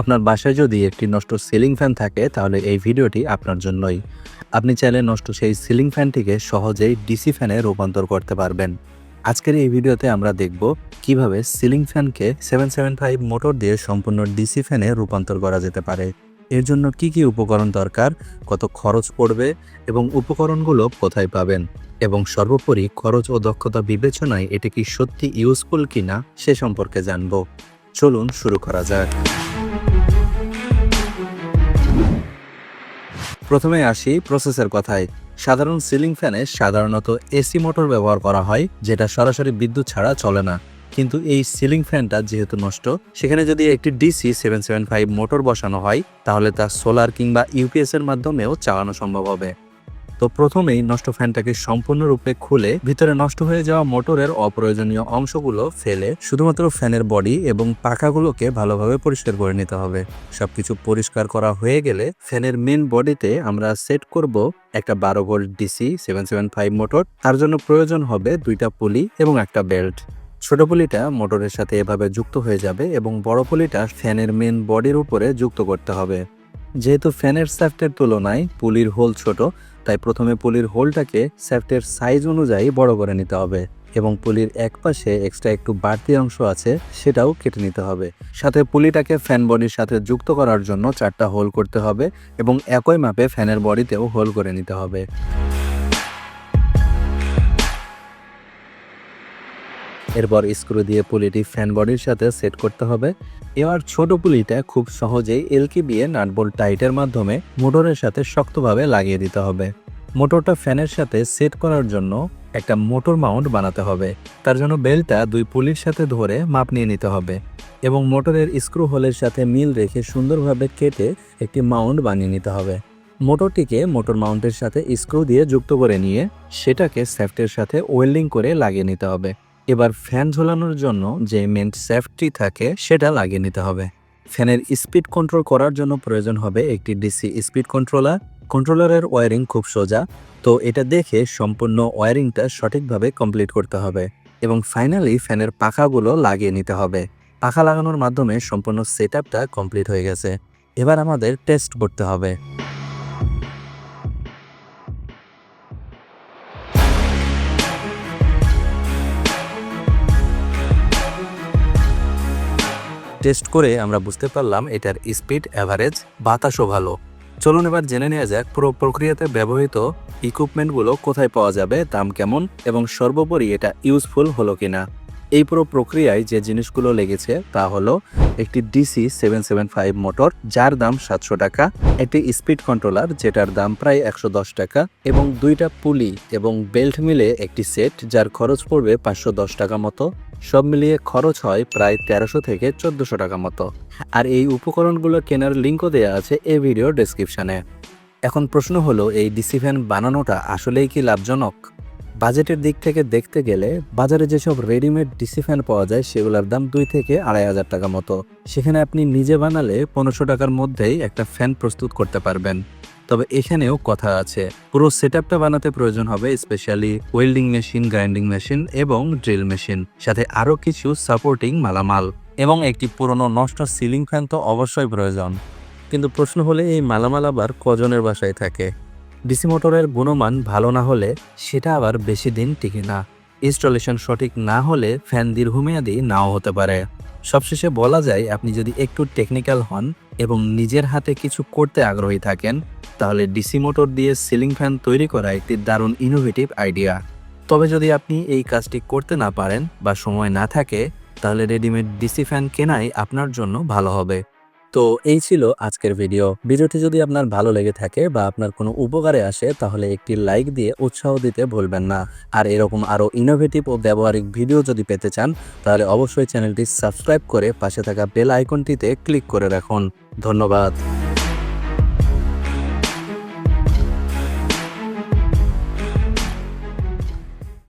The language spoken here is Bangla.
আপনার বাসায় যদি একটি নষ্ট সিলিং ফ্যান থাকে, তাহলে এই ভিডিওটি আপনার জন্যই। আপনি চাইলে নষ্ট সেই সিলিং ফ্যানটিকে সহজেই ডিসি ফ্যানে রূপান্তর করতে পারবেন। আজকের এই ভিডিওতে আমরা দেখব কীভাবে সিলিং ফ্যানকে সেভেন সেভেন ফাইভ মোটর দিয়ে সম্পূর্ণ ডিসি ফ্যানে রূপান্তর করা যেতে পারে। এর জন্য কি কি উপকরণ দরকার, কত খরচ পড়বে এবং উপকরণগুলো কোথায় পাবেন এবং সর্বোপরি খরচ ও দক্ষতা বিবেচনায় এটি কি সত্যি ইউজফুল কিনা সে সম্পর্কে জানব। চলুন শুরু করা যাক। প্রথমে আসি প্রসেসের কথায়। সাধারণ সিলিং ফ্যানে সাধারণত এসি মোটর ব্যবহার করা হয়, যেটা সরাসরি বিদ্যুৎ ছাড়া চলে না। কিন্তু এই সিলিং ফ্যানটা যেহেতু নষ্ট, সেখানে যদি একটি DC seven seven five motor বসানো হয়, তাহলে তা সোলার কিংবা ইউপিএস এর মাধ্যমেও চালানো সম্ভব হবে। তো প্রথমেই নষ্ট ফ্যানটাকে সম্পূর্ণরূপে খুলে ভিতরে নষ্ট হয়ে যাওয়া মোটরের অপ্রয়োজনীয় অংশগুলো ফেলে শুধুমাত্র ফ্যানের বডি এবং পাখাগুলোকে ভালোভাবে পরিষ্কার করে নিতে হবে। সবকিছু পরিষ্কার করা হয়ে গেলে ফ্যানের মেন বডিতে আমরা সেট করব একটা বারো volt DC seven seven five motor. তার জন্য প্রয়োজন হবে দুইটা পুলি এবং একটা বেল্ট। ছোট পুলিটা মোটরের সাথে এভাবে যুক্ত হয়ে যাবে এবং বড় পুলিটা ফ্যানের মেন বডির উপরে যুক্ত করতে হবে। যেহেতু ফ্যানের স্যাফটের তুলনায় পুলির হোল ছোট, তাই প্রথমে পুলির হোলটাকে স্যাফটের সাইজ অনুযায়ী বড় করে নিতে হবে এবং পুলির এক পাশে এক্সট্রা একটু বাড়তি অংশ আছে সেটাও কেটে নিতে হবে। সাথে পুলিটাকে ফ্যান বডির সাথে যুক্ত করার জন্য চারটা হোল করতে হবে এবং একই মাপে ফ্যানের বডিতেও হোল করে নিতে হবে। এরপর স্ক্রু দিয়ে পুলিটি ফ্যান বডির সাথে সেট করতে হবে। এবার ছোট পুলিটা খুব সহজেই এলকি দিয়ে নাটবোল্ট টাইটের মাধ্যমে মোটরের সাথে শক্তভাবে লাগিয়ে দিতে হবে। মোটরটা ফ্যানের সাথে সেট করার জন্য একটা মোটর মাউন্ট বানাতে হবে। তার জন্য বেলটা দুই পুলির সাথে ধরে মাপ নিয়ে নিতে হবে এবং মোটরের স্ক্রু হোলের সাথে মিল রেখে সুন্দরভাবে কেটে একটি মাউন্ট বানিয়ে নিতে হবে। মোটরটিকে মোটর মাউন্টের সাথে স্ক্রু দিয়ে যুক্ত করে নিয়ে সেটাকে স্যাফটের সাথে ওয়েল্ডিং করে লাগিয়ে নিতে হবে। এবার ফ্যান ঝোলানোর জন্য যে মেন সেফটি থাকে, সেটা লাগিয়ে নিতে হবে। ফ্যানের স্পিড কন্ট্রোল করার জন্য প্রয়োজন হবে একটি ডিসি স্পিড কন্ট্রোলার। কন্ট্রোলারের ওয়ারিং খুব সোজা, তো এটা দেখে সম্পূর্ণ ওয়ারিংটা সঠিকভাবে কমপ্লিট করতে হবে। এবং ফাইনালি ফ্যানের পাখাগুলো লাগিয়ে নিতে হবে। পাখা লাগানোর মাধ্যমে সম্পূর্ণ সেট কমপ্লিট হয়ে গেছে। এবার আমাদের টেস্ট করতে হবে। টেস্ট করে আমরা বুঝতে পারলাম এটার স্পিড অ্যাভারেজ বাতাসও ভালো। চলুন এবার জেনে নেওয়া যাক পুরো প্রক্রিয়াতে ব্যবহৃত ইকুইপমেন্টগুলো কোথায় পাওয়া যাবে, দাম কেমন এবং সর্বোপরি এটা ইউজফুল হলো কিনা। এই পুরো প্রক্রিয়ায় যে জিনিসগুলো লেগেছে তা হলো একটি DC seven seven five motor, যার দাম সাতশো টাকা, একটি স্পিড কন্ট্রোলার, যেটার দাম প্রায় একশো দশ টাকা, এবং দুইটা পুলি এবং বেল্ট মিলে একটি সেট, যার খরচ পড়বে পাঁচশো দশ টাকা মতো। সব মিলিয়ে খরচ হয় প্রায় তেরোশো থেকে চোদ্দোশো টাকা মতো। আর এই উপকরণগুলো কেনার লিঙ্কও দেওয়া আছে এই ভিডিও ডেসক্রিপশানে। এখন প্রশ্ন হলো, এই ডিসি ফ্যান বানানোটা আসলেই কি লাভজনক? বাজেটের দিক থেকে দেখতে গেলে বাজারে যেসব রেডিমেড ডিসি ফ্যান পাওয়া যায়, সেগুলোর দাম দুই থেকে আড়াই হাজার টাকা মতো। সেখানে আপনি নিজে বানালে পনেরোশো টাকার মধ্যেই একটা ফ্যান প্রস্তুত করতে পারবেন। তবে এখানেও কথা আছে, পুরো সেট বানাতে প্রয়োজন হবে specially welding machine, grinding machine এবং ড্রিল মেশিন, সাথে আরও কিছু সাপোর্টিং মালামাল এবং একটি পুরনো নষ্ট সিলিং ফ্যান তো অবশ্যই প্রয়োজন। কিন্তু প্রশ্ন হলে এই মালামাল আবার কজনের বাসায় থাকে? ডিসি মোটরের গুণমান ভালো না হলে সেটা আবার বেশি দিন টিকে না। ইনস্টলেশন সঠিক না হলে ফ্যান দীর্ঘমেয়াদী নাও হতে পারে। সবশেষে বলা যায়, আপনি যদি একটু টেকনিক্যাল হন এবং নিজের হাতে কিছু করতে আগ্রহী থাকেন, তাহলে ডিসি মোটর দিয়ে সিলিং ফ্যান তৈরি করা একটি দারুণ ইনোভেটিভ আইডিয়া তবে যদি আপনি এই কাজটি করতে না পারেন বা সময় না থাকে, তাহলে রেডিমেড ডিসি ফ্যান কেনাই আপনার জন্য ভালো হবে। তো এই ছিল আজকের ভিডিও ভিডিওটি যদি আপনার ভালো লেগে থাকে বা আপনার কোনো উপকারে আসে, তাহলে একটি লাইক দিয়ে উৎসাহ দিতে ভুলবেন না। আর এরকম আরও ইনোভেটিভ ও ব্যবহারিক ভিডিও যদি পেতে চান, তাহলে অবশ্যই চ্যানেলটি সাবস্ক্রাইব করে পাশে থাকা বেল আইকনটিতে ক্লিক করে রাখুন। ধন্যবাদ।